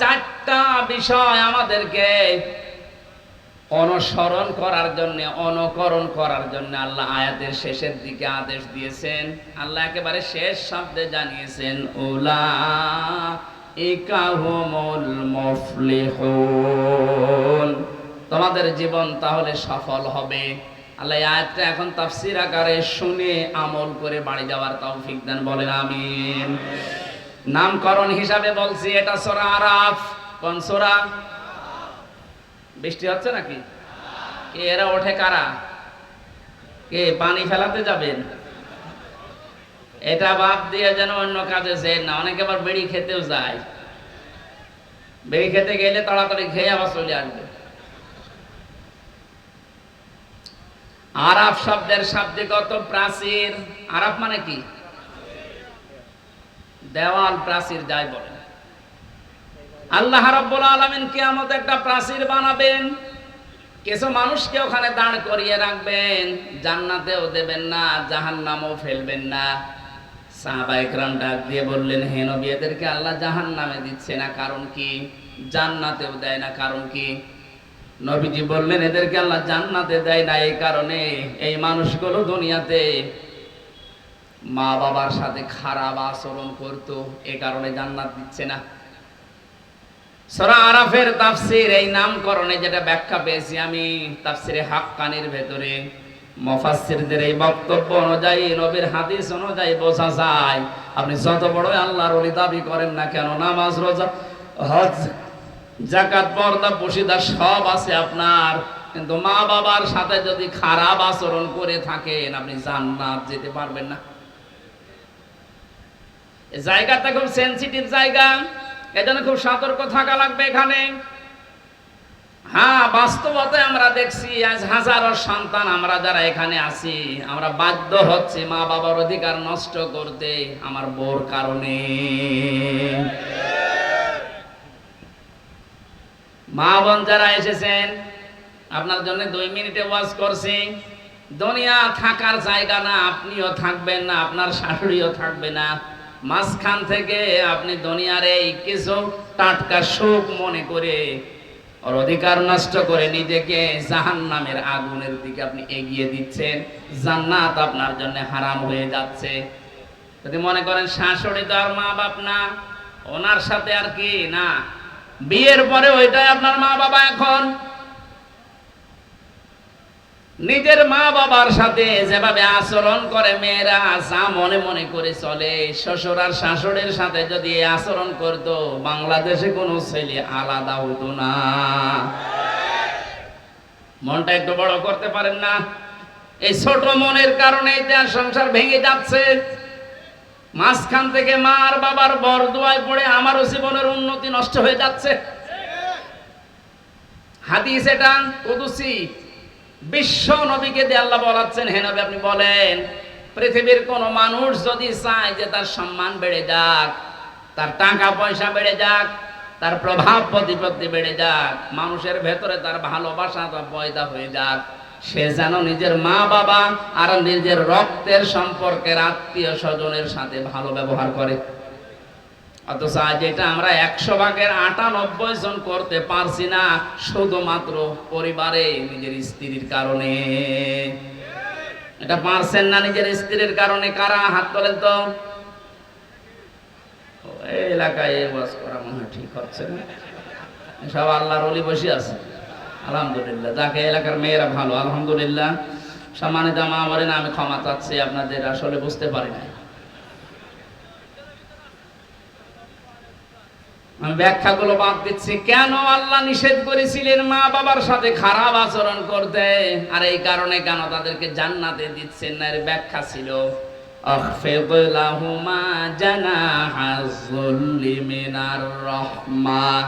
চারটা বিষয় আমাদেরকে অনুসরণ করার জন্য, অনুকরণ করার জন্য আল্লাহ আয়াতের শেষের দিকে আদেশ দিয়েছেন। আল্লাহ একেবারে শেষ শব্দে জানিয়েছেন মুফলিহুন। তোমাদের জীবন তাহলে সফল হবে। আল্লাহ আয়াতটা এখন তাফসির আকারে শুনে আমল করে বাড়ি যাওয়ার তাও তৌফিক দেন, বলেন আমিন। নামকরণ হিসাবে বলছি, এটা সোরা আরাফ। কোন সোরা? বৃষ্টি হচ্ছে নাকি? কে এরা ওঠে কারা? কে পানি ফেলাতে যাবেন? এটা বাদ দিয়ে যেন অন্য কাজে যেন না, অনেকে আবার বেড়ি খেতেও যায়। বেড়ি খেতে গেলে তাড়াতাড়ি খেয়ে আবার চলে আসবে। আরাফ শব্দের অর্থ প্রাচীর। আরাফ মানে কি? দেওয়াল প্রাচীর যাই বলে আল্লাহ রাব্বুল আলামিন কিয়ামত একটা প্রাচীর বানাবেন। কিছু মানুষকে ওখানে দাঁড় করিয়ে রাখবেন, জান্নাতেও দেবেন না, জাহান্নামও ফেলবেন না। ডাক দিয়ে বললেন এদেরকে আল্লাহ জাহান্নামে দিচ্ছে না, কারণ কি? জান্নাতেও দেয় না, কারণ কি? নবীজি বললেন, এদেরকে আল্লাহ জান্নাতে দেয় না, এই কারণে এই মানুষগুলো দুনিয়াতে মা বাবার সাথে খারাপ আচরণ করতো, এ কারণে জান্নাত দিচ্ছে না। সূরা আরাফের তাফসীর এই নামকরণে যেটা ব্যাখ্যা পেয়েছি আমি, তাফসীরে হাক্কানির ভেতরে মুফাসসিরদের এই বক্তব্য অনুযায়ী, নবীর হাদিস অনুযায়ী বোঝা যায়, আপনি যত বড় আল্লাহর ওলি দাবি করেন না কেন, নামাজ, রোজা, হজ জাকাত পর্দা, পশিদা সব আছে আপনার। কিন্তু মা বাবার সাথে যদি খারাপ আচরণ করে থাকেন, আপনি জান্নাত যেতে পারবেন না। জায়গাটা খুব সেন্সিটিভ জায়গা। এজন্য খুব সতর্ক থাকা লাগবে এখানে। হ্যাঁ বাস্তবতায় আমরা দেখছি আজ হাজারো সন্তান আমরা যারা এখানে আছি, আমরা বাধ্য হচ্ছে মা বাবার অধিকার নষ্ট করতে আমার বোর কারণে। মা বোন যারা এসেছেন, আপনার জন্য দুই মিনিটে ওয়াজ করছি। দুনিয়া থাকার জায়গা না, আপনিও থাকবেন না, আপনার শাশুড়িও থাকবে না। মাঝখান থেকে আপনি দুনিয়ার এই কিছু টাটকা সুখ মনে করে ওর অধিকার নষ্ট করে নিজেকে জাহান নামের আগুনের দিকে আপনি এগিয়ে দিচ্ছেন, জান্নাত আপনার জন্য হারাম হয়ে যাচ্ছে। যদি মনে করেন শাশুড়ি তো আর মা বাপ না, ওনার সাথে আর কি না? বিয়ের পরে ওইটাই আপনার মা বাবা এখন। নিজের মা বাবার সাথে যেভাবে আচরণ করে, মেয়েরা যা মনে মনে করে চলে। শ্বশুর আর শাশুড়ির সাথে যদি আচরণ করতো, বাংলাদেশে কোনো ছেলে আলাদা হতো না। মনটা একটু বড় করতে পারেন না? এই ছোট মনের কারণে তার সংসার ভেঙে যাচ্ছে। মাঝখান থেকে মা আর বাবার বরদোয়ায় পড়ে আমারও জীবনের উন্নতি নষ্ট হয়ে যাচ্ছে। হাদিস এটা, কুদুসি। বিশ্ব নবীকে দিয়ে আল্লাহ বলাচ্ছেন, হে নবী আপনি বলেন, পৃথিবীর কোন মানুষ যদি চায় যে তার সম্মান বেড়ে যাক, তার টাকা পয়সা বেড়ে যাক, তার প্রভাব প্রতিপত্তি বেড়ে যাক, মানুষের ভেতরে তার ভালোবাসা পয়দা হয়ে যাক, সে যেন নিজের মা বাবা আর নিজের রক্তের সম্পর্কের আত্মীয় স্বজনের সাথে ভালো ব্যবহার করে। অথচ আজ আমরা একশো ভাগের আটানব্বই জন করতে পারছি না, শুধুমাত্র পরিবারে নিজের স্ত্রীর কারণে। এটা পারছেন না নিজের স্ত্রীর কারণে, কারা? হাত তোলেন তো। এলাকায় ঠিক হচ্ছে না। সব আল্লাহর বসে আছে। আলহামদুলিল্লাহ। যাকে এলাকার মেয়েরা ভালো, আলহামদুলিল্লাহ। সম্মানিত মা বলেন আমি ক্ষমা চাচ্ছি, আপনাদের আসলে বুঝতে পারি নাই। আমি ব্যাখ্যাগুলো বাদ দিচ্ছি কেন আল্লাহ নিষেধ করেছিলেন মা বাবার সাথে খারাপ আচরণ করতে আর এই কারণে কেন তাদেরকে জান্নাতে দিচ্ছেন না এর ব্যাখ্যা ছিল أخفض لهما جناح الذل من الرحمة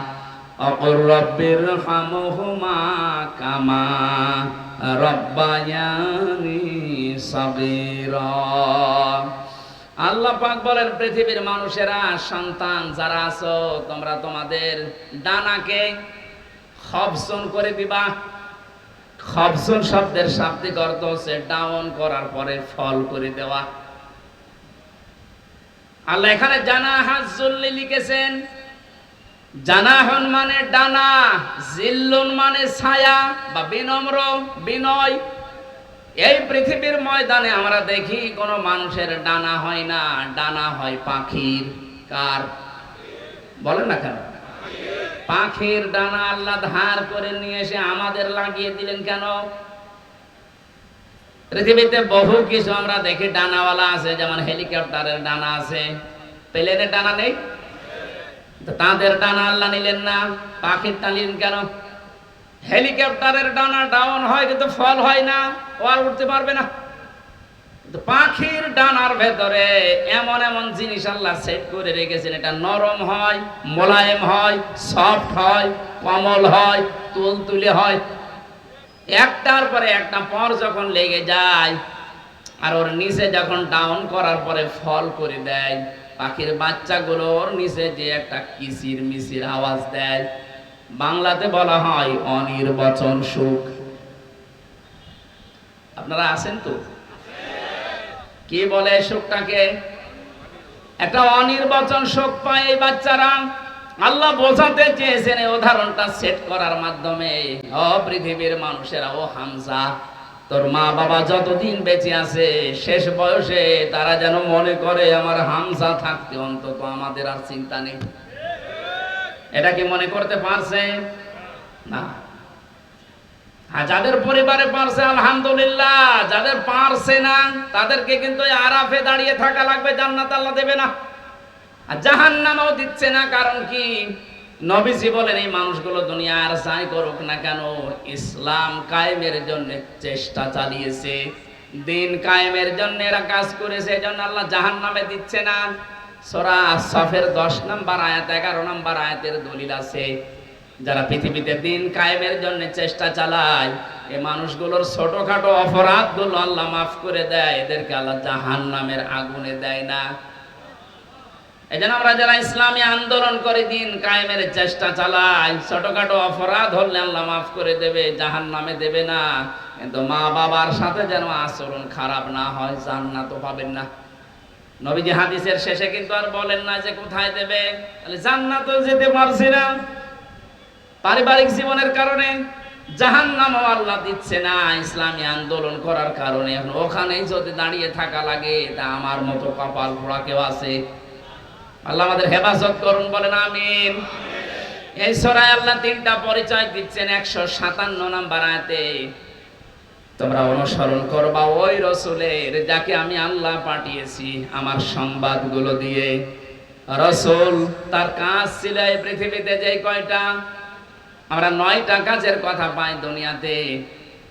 وقل رب ارحمهما كما ربياني صغيرا আল্লাহ পাক বলেন, পৃথিবীর মানুষেরা সন্তান যারা আছো, তোমরা তোমাদের ডানাকে খবসন করে দিবা। খবসন শব্দের শাব্দিক অর্থ হচ্ছে ডাউন করার পরে ফল করে দেওয়া। আল্লাহ এখানে জানা হাজুল্লি লিখেছেন, জানাহন মানে ডানা, জিল্লুন মানে ছায়া বা বিনম্র, বিনয়। এই পৃথিবীর ময়দানে আমরা দেখি কোনো মানুষের ডানা হয় না, ডানা হয় পাখির। কার? বলেন না কেন? পাখির ডানা আল্লাহ ধার করে নিয়ে এসে আমাদের লাগিয়ে দিলেন কেন? পৃথিবীতে বহু কিছু আমরা দেখি, ডানাওয়ালা আছে, যেমন হেলিকপ্টারের ডানা আছে। প্লেনের ডানা নেই? তাদের ডানা আল্লাহ নিলেন না। পাখির টানলেন কেন? হেলিকপ্টারের ডানা ডাউন হয় কিন্তু ফল হয় না, ও আর উঠতে পারবে না। পাখির ডানার ভেতরে এমন এমন জিনিস আল্লাহ সেট করে রেখেছেন, এটা নরম হয়, মোলায়েম হয় সফট হয়, কমল হয় তুলতুলে হয়। একটার পরে একটা পর যখন লেগে যায়, আর ওর নিচে যখন ডাউন করার পরে ফল করে দেয়, পাখির বাচ্চাগুলো ওর নিচে যে একটা কিসির মিসির আওয়াজ দেয়। বাংলাতে বলা হয় অনির্বচন সুখ। আপনারা আছেন তো? কি বলে সুখটাকে? একটা অনির্বচন সুখ পায় এই বাচ্চারা। আল্লাহ বোঝাতে চেয়েছেন এই উদাহরণটা সেট করার মাধ্যমে। ও পৃথিবীর মানুষেরা, ও হামজা, তোর মা বাবা যতদিন বেঁচে আছে, শেষ বয়সে তারা যেন মনে করে, আমার হামজা থাকতে অন্তত আমাদের আর চিন্তা নেই। এটা কি মনে করতে পারছে? না। যাদের পরিবারে পারছে, আলহামদুলিল্লাহ, যাদের পারছে না, তাদেরকে কিন্তু আরাফে দাঁড়িয়ে থাকা লাগবে, জান্নাত আল্লাহ দেবে না। আর জাহান্নামও দিচ্ছে না, কারণ কি? নবীজি বলেন, এই মানুষগুলো দুনিয়া আর যাই করুক না কেন, ইসলাম কায়েমের জন্য চেষ্টা চালিয়েছে। দিন কায়েমের জন্য এরা কাজ করেছে এই জন্য আল্লাহ জাহান নামে দিচ্ছে না। সোরা সফের দশ নাম্বার আয়াত, এগারো নাম্বার আয়াতের দলিল আছে। যারা পৃথিবীতে দিন কায়েমের জন্য চেষ্টা চালায় এই মানুষগুলোর ছোটখাটো অপরাধগুলো আল্লাহ মাফ করে দেয়, এদেরকে আল্লাহ জাহান নামের আগুনে দেয় না। এই জন্য আমরা যারা ইসলামী আন্দোলন করে দিন কায়েমের চেষ্টা চালাই ছোটখাটো অপরাধ হলে আল্লাহ মাফ করে দেবে জাহান নামে দেবে না। কিন্তু মা বাবার সাথে যেন আচরণ খারাপ না হয় জান্নাত পাবেন না। নবীজি হাদিসের শেষে কিন্তু আর বলেন না যে কোথায় দেবে। তাহলে জান্নাত যেতে পারছি না। পারিবারিক জীবনের কারণে জাহান নামও আল্লাহ দিচ্ছে না ইসলামী আন্দোলন করার কারণে। এখন ওখানেই যদি দাঁড়িয়ে থাকা লাগে, তা আমার মতো কপাল ফোড়া কেউ আছে? আল্লাহ আমাদের হেফাজত করুন, বলেন আমিন। এই সরাই আল্লাহ তিনটা পরিচয় দিচ্ছেন, একশো সাতান্ন নাম্বার আয়াতে। তোমরা অনুসরণ করবা ওই রসুলের যাকে আমি আল্লাহ পাঠিয়েছি আমার সংবাদগুলো দিয়ে রসুল তার কাজ ছিল এই পৃথিবীতে যে কয়টা আমরা নয়টা কাজের কথা পাই দুনিয়াতে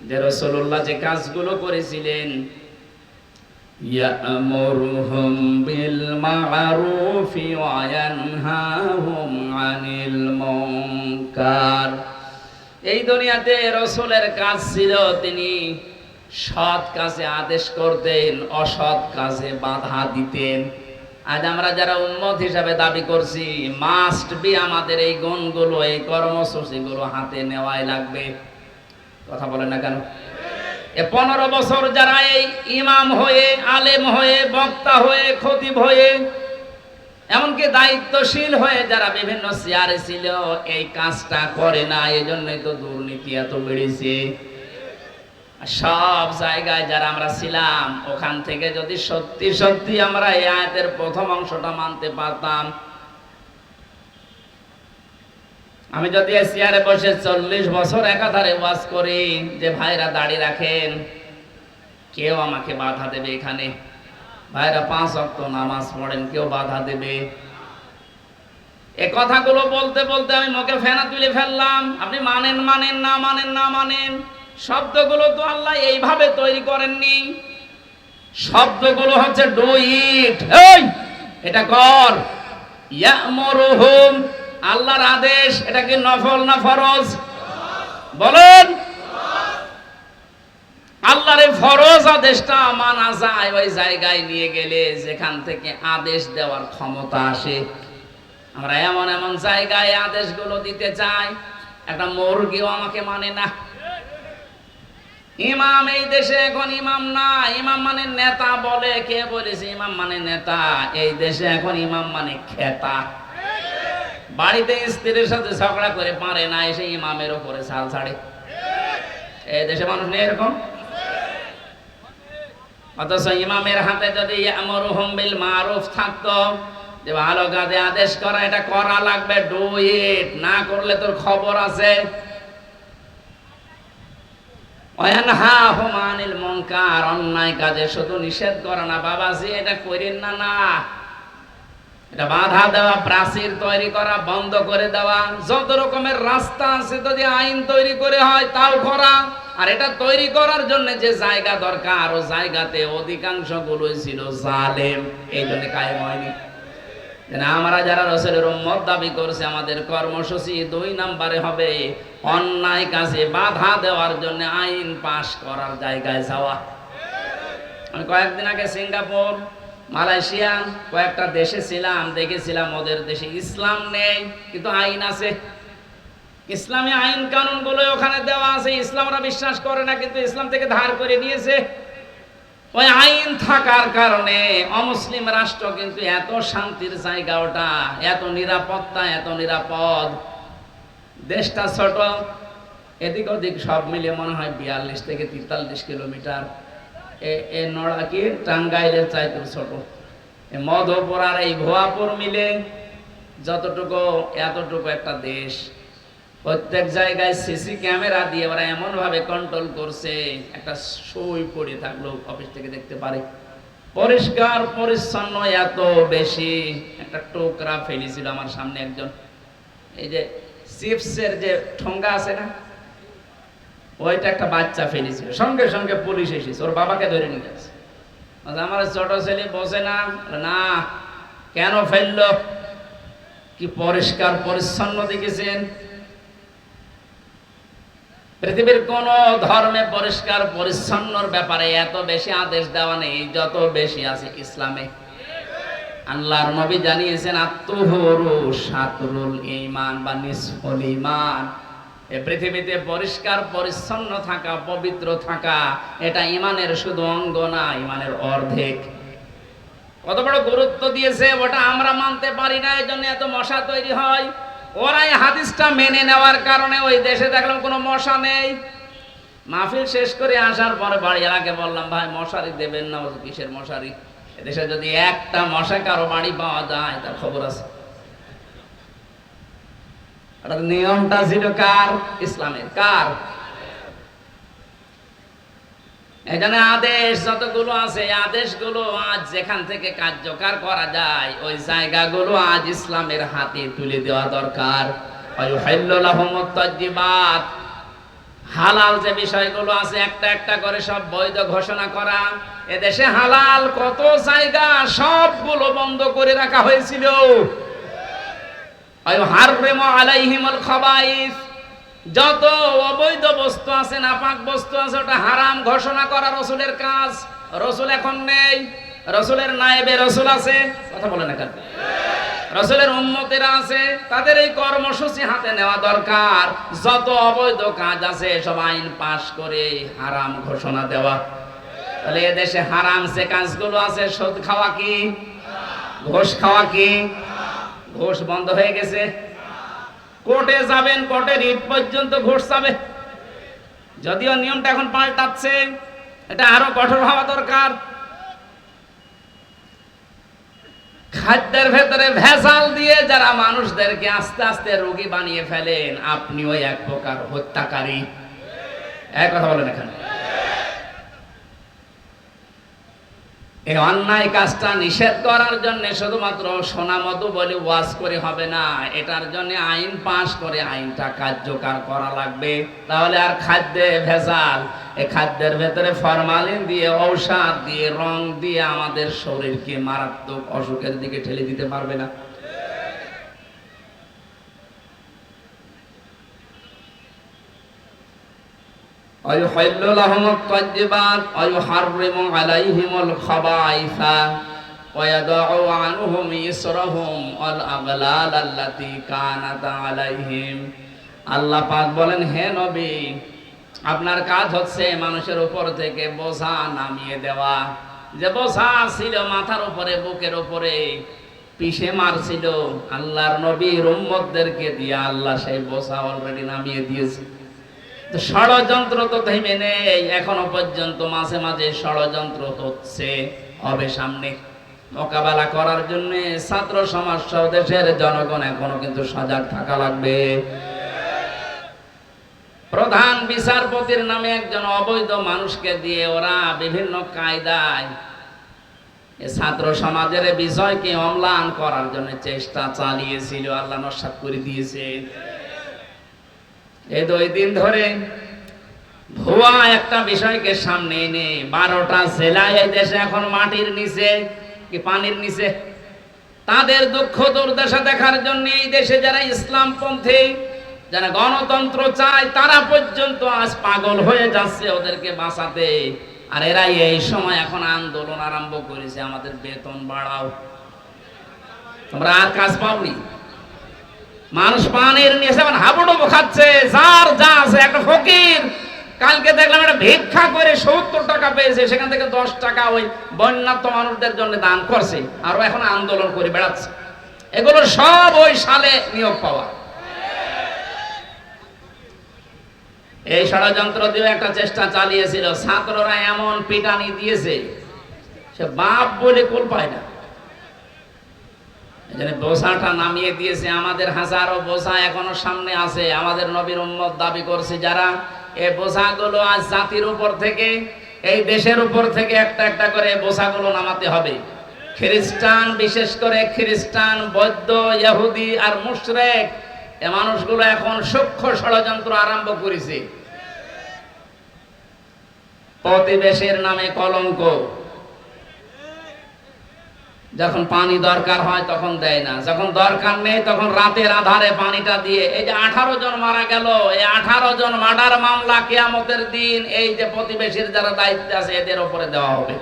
যে রসুল্লাহ যে কাজগুলো করেছিলেন يأمرهم بالمعروف وينهاهم عن المنكر এই দুনিয়াতে রসুলের কাজ ছিল, তিনি সৎ কাজে আদেশ করতেন, অসৎ কাজে বাধা দিতেন। আজ আমরা যারা উন্মত হিসাবে দাবি করছি মাস্ট বি আমাদের এই গুণগুলো, এই কর্মসূচিগুলো হাতে নেওয়াই লাগবে। কথা বলেন না কেন? এ পনেরো বছর যারা এই ইমাম হয়ে, আলেম হয়ে, বক্তা হয়ে, খতিব হয়ে এমনকি দায়িত্বশীল হয়ে যারা বিভিন্ন চেয়ারে ছিল, এই কাজটা করে না এই জন্যই তো দুর্নীতি এত বেড়েছে। সব জায়গায় যারা আমরা ছিলাম, ওখান থেকে যদি সত্যি সত্যি আমরা এই আয়াতের প্রথম অংশটা মানতে পারতাম। আমি যদি চেয়ারে বসে চল্লিশ বছর একাধারে ওয়াজ করি, যে ভাইরা দাড়ি রাখেন, কেউ আমাকে বাধা দেবে এখানে। ভাইরা পাঁচ অক্ত নামাজ পড়েন, কেউ বাধা দেবে। এ কথাগুলো বলতে বলতে আমি মুখে ফেনা তুলে ফেললাম। আপনি মানেন মানেন, না মানেন না মানেন, শব্দগুলো তো আল্লাহ এইভাবে তৈরি করেননি। শব্দগুলো হচ্ছে ডু ইট। এটা কর। ইয়ামুরুহুম, আল্লাহর আদেশ, এটা কি নফল না ফরজ? বলেন। ফরজ আদেশটা মানা যায়, ওই জায়গায় নিয়ে গেলে যেখান থেকে আদেশ দেওয়ার ক্ষমতা আসে। আমরা এমন এমন জায়গায় আদেশগুলো দিতে চাই, একটা মুরগিও আমাকে মানে না। ইমাম এই দেশে এখন ইমাম না, ইমাম মানে নেতা বলে, কে বলেছে ইমাম মানে নেতা? এই দেশে এখন ইমাম মানে খেতা। বাড়িতে স্ত্রীর সাথে ঝগড়া করে পারে না, এসে ইমামের ওপরে সাল ছাড়ে। এই দেশে মানুষ নেই এরকম? অথচ ইমামের হাতে যদি বিল মারুফ থাকতো, যে ভালো কাজে আদেশ করা, এটা করা লাগবে ডু ইট না করলে তোর খবর আছে। হুমানিল অন্যায় কাজে শুধু নিষেধ করে না, বাবাজি, এটা করেন না না। এটা বাধা দেওয়া, প্রাচীর তৈরি করা, বন্ধ করে দেওয়া, যত রকমের রাস্তা আছে যদি আইন তৈরি করে হয়, তাও করা। আর এটা তৈরি করার জন্য যে জায়গা দরকার, ও জায়গাতে অধিকাংশ গুলোই ছিল জালেম। এই জন্য কায়েম হয়নি। আমরা যারা রসেলের উম্মত দাবি করছে, আমাদের কর্মসূচি দুই নাম্বারে হবে অন্যায় কাজে বাধা দেওয়ার জন্য আইন পাশ করার জায়গায় যাওয়া। আমি কয়েকদিন আগে সিঙ্গাপুর, মালয়েশিয়া কয়েকটা দেশে ছিলাম, দেখেছিলাম ওদের দেশে ইসলাম নেই, কিন্তু আইন আছে। ইসলামী আইন কানুনগুলো ওখানে দেওয়া আছে, ইসলামরা বিশ্বাস করে না, কিন্তু ইসলাম থেকে ধার করে নিয়েছে। ওই আইন থাকার কারণে অমুসলিম রাষ্ট্র কিন্তু এত শান্তির জায়গা ওটা, এত নিরাপত্তা, এত নিরাপদ। দেশটা ছোট, এদিক ওদিক সব মিলে মনে হয় বিয়াল্লিশ থেকে তেতাল্লিশ কিলোমিটার। এ- নড়া কি? টাঙ্গাইলের চাইতে ছোট। এ মধুপুর আর এই ভুয়াপুর মিলে যতটুকু, এতটুকু একটা দেশ। প্রত্যেক জায়গায় সিসি ক্যামেরা দিয়ে ওরা এমন ভাবে কন্ট্রোল করছে। একটা সই পড়ে থাকল অফিস থেকে দেখতে পারে। পরিষ্কার, পরিচ্ছন্ন এত বেশি। একটা টোকরা ফেলেছিল আমার সামনে একজন। এই যে চিপসের যে ঠোঙ্গা আছে না, ওইটা একটা বাচ্চা ফেলেছিল সঙ্গে সঙ্গে পুলিশ এসেছে। ওর বাবাকে ধরে নিয়ে গেছে আমার ছোট ছেলে বসে না। না, কেন ফেলল? কি পরিষ্কার, পরিচ্ছন্ন দেখেছেন? পৃথিবীর কোন ধর্মে পরিষ্কার, পরিচ্ছন্নর ব্যাপারে এত বেশি আদেশ দেওয়া নেই, যত বেশি আছে ইসলামে। আল্লাহর নবী জানিয়েছেন, আত্মহরু সাতরুল ঈমান বা নিসফুল ঈমান। এ পৃথিবীতে পরিষ্কার, পরিচ্ছন্ন থাকা, পবিত্র থাকা, এটা ইমানের শুধু অঙ্গ না ইমানের অর্ধেক। কত বড় গুরুত্ব দিয়েছে, ওটা আমরা মানতে পারি না এই জন্য এত মশা তৈরি হয়। ওরা এই হাদিসটা মেনে নেওয়ার কারণে ওই দেশে দেখলাম কোনো মশা নেই। মাহফিল শেষ করে আসার পরে বাড়ি এলাকে বললাম, ভাই, মশারি দেবেন না কিসের মশারি? এদেশে যদি একটা মশা কারও বাড়ি পাওয়া যায়, তার খবর আছে। নিয়মটা ছিল কার? ইসলামের। কার? এখানে আদেশ যতগুলো আছে আদেশগুলো আজ যেখান থেকে কার্যকর করা যায়, ওই জায়গাগুলো আজ ইসলামের হাতে তুলে দেওয়া দরকার। হালাল যে বিষয়গুলো আছে, একটা একটা করে সব বৈধ ঘোষণা করা। এদেশে হালাল কত জায়গা সবগুলো বন্ধ করে রাখা হয়েছিল। আলাইহিমুল খাবাইস। যত অবৈধ বস্তু আছে, নাপাক বস্তু আছে, ওটা হারাম ঘোষণা করা রসুলের কাজ। রসুল এখন নেই। রসুলের নায়েবে রসুল আছে। কথা বলে না রসুলের উন্মতেরা আছে। তাদের এই কর্মসূচি হাতে নেওয়া দরকার। যত অবৈধ কাজ আছে, সব আইন পাশ করে হারাম ঘোষণা দেওয়া। তাহলে এদেশে হারাম যে কাজগুলো আছে, সুদ খাওয়া কি? ঘোষ খাওয়া কি? ঘোষ বন্ধ হয়ে গেছে। কোর্টে যাবেন, কোর্টে রিট পর্যন্ত ঘোষ যাবে যদিও নিয়মটা এখন পাল্টাচ্ছে, এটা আরও কঠোর হওয়া দরকার। খাদ্যের ভেতরে ভেজাল দিয়ে যারা মানুষদেরকে আস্তে আস্তে রোগী বানিয়ে ফেলেন, আপনিও এক প্রকার হত্যাকারী। এক কথা বলেন এখানে। এই অন্যায় কাজটা নিষেধ করার জন্য শুধুমাত্র সোনা মতো বলে ওয়াজ করে হবে না, এটার জন্য আইন পাশ করে আইনটা কার্যকর করা লাগবে। তাহলে আর খাদ্যে ভেজাল এই খাদ্যের ভেতরে ফরমালিন দিয়ে, ঔষধ দিয়ে, রং দিয়ে আমাদের শরীরকে মারাত্মক অসুখের দিকে ঠেলে দিতে পারবে না। ويحل لهم الطيبات ويحرم عليهم الخبائث ويضع عنهم إسرهم والأغلال التي كانت عليهم আল্লাহ পাক বলেন হে নবী আপনার কাজ হচ্ছে মানুষের উপর থেকে বোঝা নামিয়ে দেওয়া যে বোঝা ছিল মাথার উপরে বুকের উপরে পিষে মারছিল আল্লাহর নবীর উম্মতদেরকে দিয়ে আল্লাহ সেই বোঝা অলরেডি নামিয়ে দিয়েছে তো ষড়যন্ত্র তো থেমে নেই এখনও পর্যন্ত মাঝে মাঝে ষড়যন্ত্র হচ্ছে, হবে সামনে। মোকাবেলা করার জন্য ছাত্র সমাজ দেশের জনগণ এখনও কিন্তু সজাগ থাকা লাগবে। প্রধান বিচারপতির নামে একজন অবৈধ মানুষকে দিয়ে ওরা বিভিন্ন কায়দায় ছাত্র সমাজের এই বিষয়কে অম্লান করার জন্য চেষ্টা চালিয়েছিল, আল্লাহ করে দিয়েছে। এই দুই দিন ধরে ভুয়া একটা বিষয়কে সামনে এনে বারোটা জেলা এই দেশে এখন মাটির নিচে কি পানির নিচে? তাদের দুঃখ দুর্দশা দেখার জন্য এই দেশে যারা ইসলাম পন্থী যারা গণতন্ত্র চায়, তারা পর্যন্ত আজ পাগল হয়ে যাচ্ছে ওদেরকে বাঁচাতে। আর এরা এই সময় এখন আন্দোলন আরম্ভ করেছে, আমাদের বেতন বাড়াও। তোমরা আর কাজ পাওনি? মানুষ পানির নিয়েছে এখন হাবুডুবু খাচ্ছে যার যা আছে, একটা ফকির। কালকে দেখলাম একটা ভিক্ষা করে সত্তর টাকা পেয়েছে, সেখান থেকে দশ টাকা ওই বন্যাত্ম মানুষদের জন্য দান করছে, আর এখন আন্দোলন করে বেড়াচ্ছে। এগুলো সব ওই সালে নিয়োগ পাওয়া। এই ষড়যন্ত্র দিয়ে একটা চেষ্টা চালিয়েছিল, ছাত্ররা এমন পিটানি দিয়েছে, সে বাপ বলে কোল পায় না। বোঝাটা নামিয়ে দিয়েছে, আমাদের হাজারো বোঝা এখনও সামনে আছে। আমাদের নবীর উম্মত দাবি করছে, যারা এই বোঝাগুলো আজ জাতির উপর থেকে, এই দেশের উপর থেকে একটা একটা করে বোঝাগুলো নামাতে হবে। খ্রিস্টান, বিশেষ করে খ্রিস্টান, বৌদ্ধ, ইহুদি আর মুশরেক, এ মানুষগুলো এখন সূক্ষ্ম ষড়যন্ত্র আরম্ভ করেছে। প্রতিবেশের নামে কলঙ্ক। যখন পানি দরকার হয় তখন দেয় না। যখন দরকার নেই তখন রাতের আধারে পানিটা দিয়ে। এই যে আঠারো জন মারা গেল, এই আঠারো জন মার্ডার মামলা কেয়ামতের দিন এই যে প্রতিবেশীর যারা দায়িত্ব আছে, এদের উপরে দেওয়া হবে।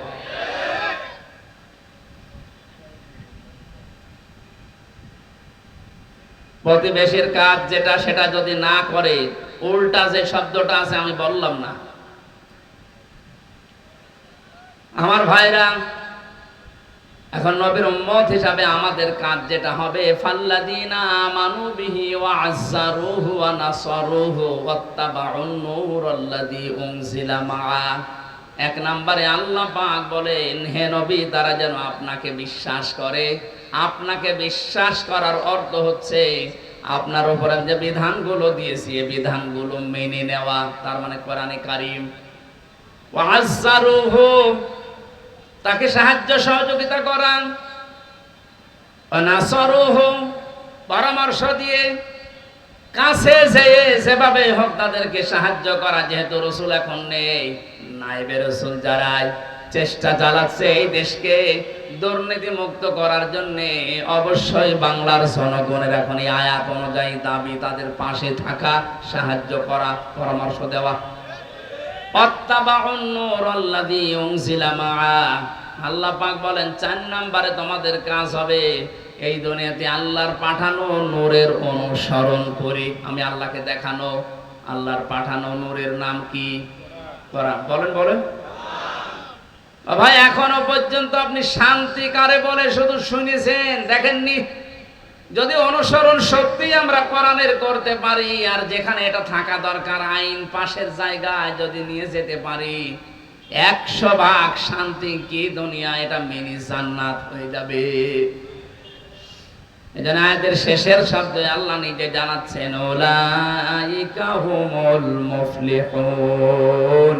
প্রতিবেশীর কাজ যেটা, সেটা যদি না করে, উল্টা যে শব্দটা আছে আমি বললাম না। আমার ভাইরা এখন নবীর উম্মত হিসাবে আমাদের কাজ যেটা হবে ফাল্লাদিনা আমানু বিহি ওয়া আযজারুহু ওয়া নাসারুহু ওয়াত্তাবাউন নূরাল্লাযী উনজিলা মাআ। এক নম্বরে আল্লাহ পাক বলেন, হে নবী, তারা যেন আপনাকে বিশ্বাস করে। আপনাকে বিশ্বাস করার অর্থ হচ্ছে, আপনার উপর আমি যে বিধানগুলো দিয়েছি এই বিধানগুলো মেনে নেওয়া। তার মানে কোরআনে কারিম। ওয়াজ্জারুহু তাকে সাহায্য সহযোগিতা করান। নাসরুহু পরামর্শ দিয়ে কাছে যেয়ে হোক তাদেরকে সাহায্য করা, যেহেতু রসুল এখন নেই নাইবে রসুল যারাই, চেষ্টা চালাচ্ছে এই দেশকে দুর্নীতি মুক্ত করার জন্য। অবশ্যই বাংলার জনগণের এখন এই আয়াত অনুযায়ী দাবি, তাদের পাশে থাকা, সাহায্য করা, পরামর্শ দেওয়া। আল্লাহ পাক বলেন, চার নাম্বারে তোমাদের কাজ হবে এই দুনিয়াতে আল্লাহর পাঠানো নূরের অনুসরণ করে। আমি আল্লাহকে দেখানো, আল্লাহর পাঠানো নূরের নাম কি? করা। বলেন বলেন। ভাই, এখনও পর্যন্ত আপনি শান্তি কারে বলে শুধু শুনেছেন? দেখেননি? যদি অনুসরণ সত্যি আমরা কোরআনের করতে পারি, আর যেখানে এটা থাকা দরকার, আইন পাশের জায়গায় যদি নিয়ে যেতে পারি, একশো ভাগ শান্তি কি দুনিয়া? এটা মিনি জান্নাত হয়ে যাবে। এজন্য শেষের শব্দে আল্লাহ নিজে জানাচ্ছেন, ওলাইকা হুমুল মুফলিহুন।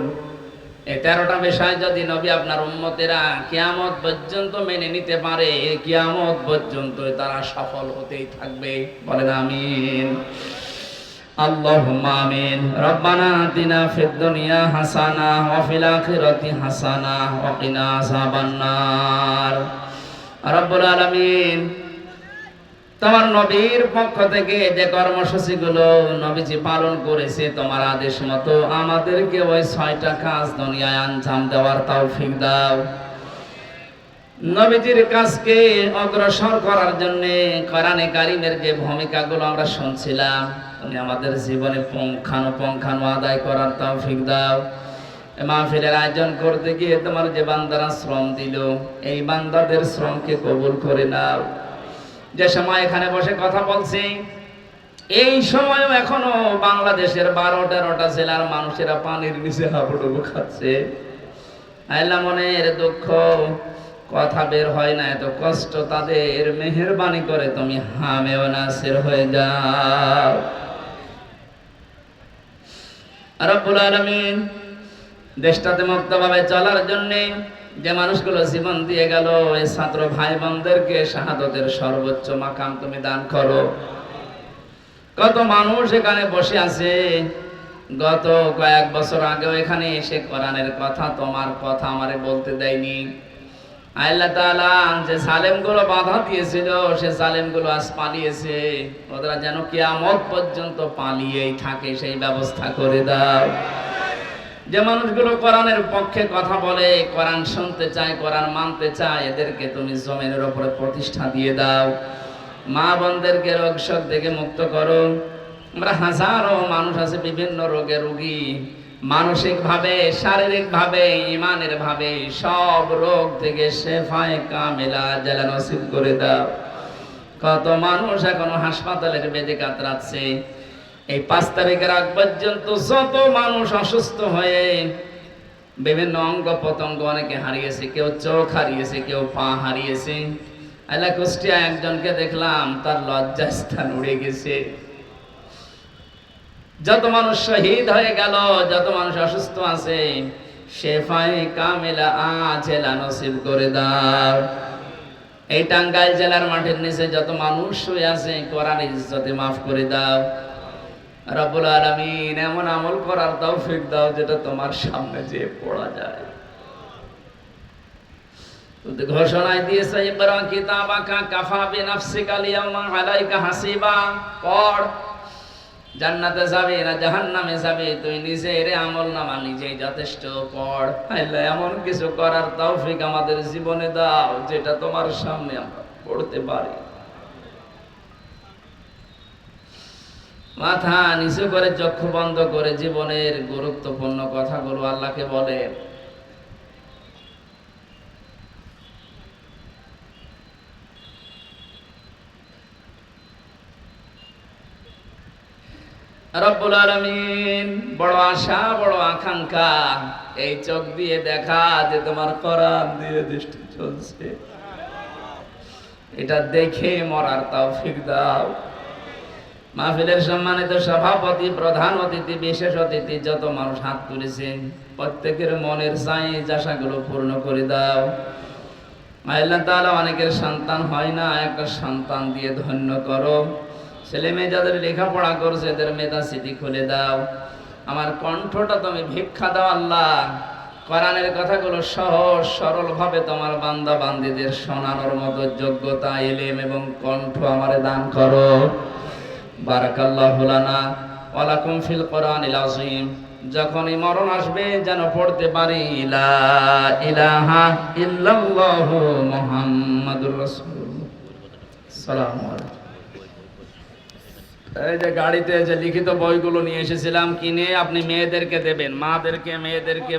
এই তেরোটা বিষয় যদি নবী আপনার উম্মতেরা কিয়ামত পর্যন্ত মেনে নিতে পারে কিয়ামত পর্যন্ত তারা সফল হতেই থাকবে বলেন আমিন اللهم آمين ربنا آتنا في الدنيا حسنة وفي الآخرة حسنة وقنا عذاب النار رب العالمين তোমার নবীর পক্ষ থেকে যে কর্মসূচিগুলো নবীজি পালন করেছে, তোমার আদেশ মতো আমাদেরকে ওই ছয়টা কাজ দুনিয়ায় আঞ্জাম দেওয়ার তৌফিক দাও। নবীজির কাজকে অগ্রসর করার জন্য কোরআনে কারিমের যে ভূমিকাগুলো আমরা শুনছিলাম তুমি আমাদের জীবনে পুঙ্খানুপুঙ্খানু আদায় করার তাও তৌফিক দাও। মাহফিলের আয়োজন করতে গিয়ে তোমার যে বান্দারা শ্রম দিল, এই বান্দাদের শ্রমকে কবুল করে নাও। যে সময় এখানে বসে কথা বলছি, এই সময়ও এখনও বাংলাদেশের বারো তেরোটা জেলার মানুষেরা পানির নিচে হাবুডুবু খাচ্ছে। আল্লাহ মনের দুঃখ, কথা বের হয় না, এত কষ্ট, তাদের মেহরবানি করে তুমি হামেও নাসির হয়ে যাও। রব্বুল আলামিন দেশটাতে মুক্তভাবে চলার জন্য যে মানুষগুলো জীবন দিয়ে গেল, এই ছাত্র ভাই বোনদেরকে শাহাদতের সর্বোচ্চ মাকাম তুমি দান করো। কত মানুষ এখানে বসে আছে। গত কয়েক বছর আগেও এখানে এসে কোরআনের কথা, তোমার কথা আমারে বলতে দেয়নি। আল্লাহ তাআলা যে সালেমগুলো বাধা দিয়েছিল, সে সালেমগুলো আজ পালিয়েছে। ওরা যেন কিয়ামত পর্যন্ত পালিয়েই থাকে, সেই ব্যবস্থা করে দাও। যে মানুষগুলো কোরআনের পক্ষে কথা বলে, কোরআন শুনতে চায়, কোরআন মানতে চায়, এদেরকে তুমি জমিনের উপরে প্রতিষ্ঠা দিয়ে দাও। মা বোনদেরকে রোগ শোক থেকে মুক্ত করো। আমরা হাজারো মানুষ আছে বিভিন্ন রোগে রোগী। মানসিক ভাবে শারীরিক ভাবে ইমানের ভাবে সব রোগ থেকে শেফায় কামেলা জেলা নসিব করে দাও। কত মানুষ এখনও হাসপাতালের বেদে কাতরাচ্ছে এই পাঁচ তারিখের আগ পর্যন্ত যত মানুষ অসুস্থ হয়ে বিভিন্ন অঙ্গ প্রত্যঙ্গ অনেকে হারিয়েছে, কেউ চোখ হারিয়েছে, কেউ পা হারিয়েছে। আল্লাহ কুষ্টিয়া একজনকে দেখলাম, তার লজ্জাস্থান উড়ে গেছে। যত মানুষ শহীদ হয়ে গেল, যত মানুষ অসুস্থ আছে, শেফাই কামেলা আজেলা নসিব করে দাও। এই টাঙ্গাইল জেলার মাঠের নিচে যত মানুষ শুয়ে আছে, কোরআন ইজ্জতে মাফ করে দাও। রব্বুল আলামিন এমন আমল করার তৌফিক দাও যেটা তোমার সামনে যে পড়া যায়। ঘোষণায় দিয়েছে কাফা আলাইকা হাসিবা। পড়। জান্নাতে যাবে না যাবে, তুই আমল নামা নিজেই যথেষ্ট পড়। আল্লাহ এমন কিছু করার তৌফিক আমাদের জীবনে দাও যেটা তোমার সামনে আমরা পড়তে পারি। মাথা নিচু করে চক্ষু বন্ধ করে জীবনের গুরুত্বপূর্ণ কথাগুলো আল্লাহকে বলেন রব্বুল আলামিন, বড় আশা, বড় আকাঙ্ক্ষা, এই চোখ দিয়ে দেখা যে তোমার কোরআন দিয়ে দৃষ্টি চলছে। এটা দেখে মরার তৌফিক দাও। মাহফিলের সম্মানিত সভাপতি, প্রধান অতিথি, বিশেষ অতিথি, যত মানুষ হাত তুলেছে, প্রত্যেকের মনের চাই আশাগুলো পূর্ণ করে দাও। আল্লাহ অনেকের সন্তান হয় না, একটা সন্তান দিয়ে ধন্য করো। ছেলে মেয়ে যাদের লেখাপড়া করছে, এদের মেধা স্মৃতি খুলে দাও। আমার কণ্ঠটা তুমি ভিক্ষা দাও আল্লাহ। কোরআনের কথাগুলো সহজ সরল ভাবে তোমার বান্দা বান্দিদের শোনানোর মতো যোগ্যতা, এলেম এবং কণ্ঠ আমারে দান করো। বারাকাল্লাহু লানা ফিল আযীম। যখনই মরণ আসবে, যেন পড়তে পারি, লা ইলাহা ইল্লাল্লাহু মুহাম্মাদুর সালামু এই যে গাড়িতে যে লিখিত বইগুলো নিয়ে এসেছিলাম, কিনে আপনি মেয়েদেরকে দেবেন, মাদেরকে, মেয়েদেরকে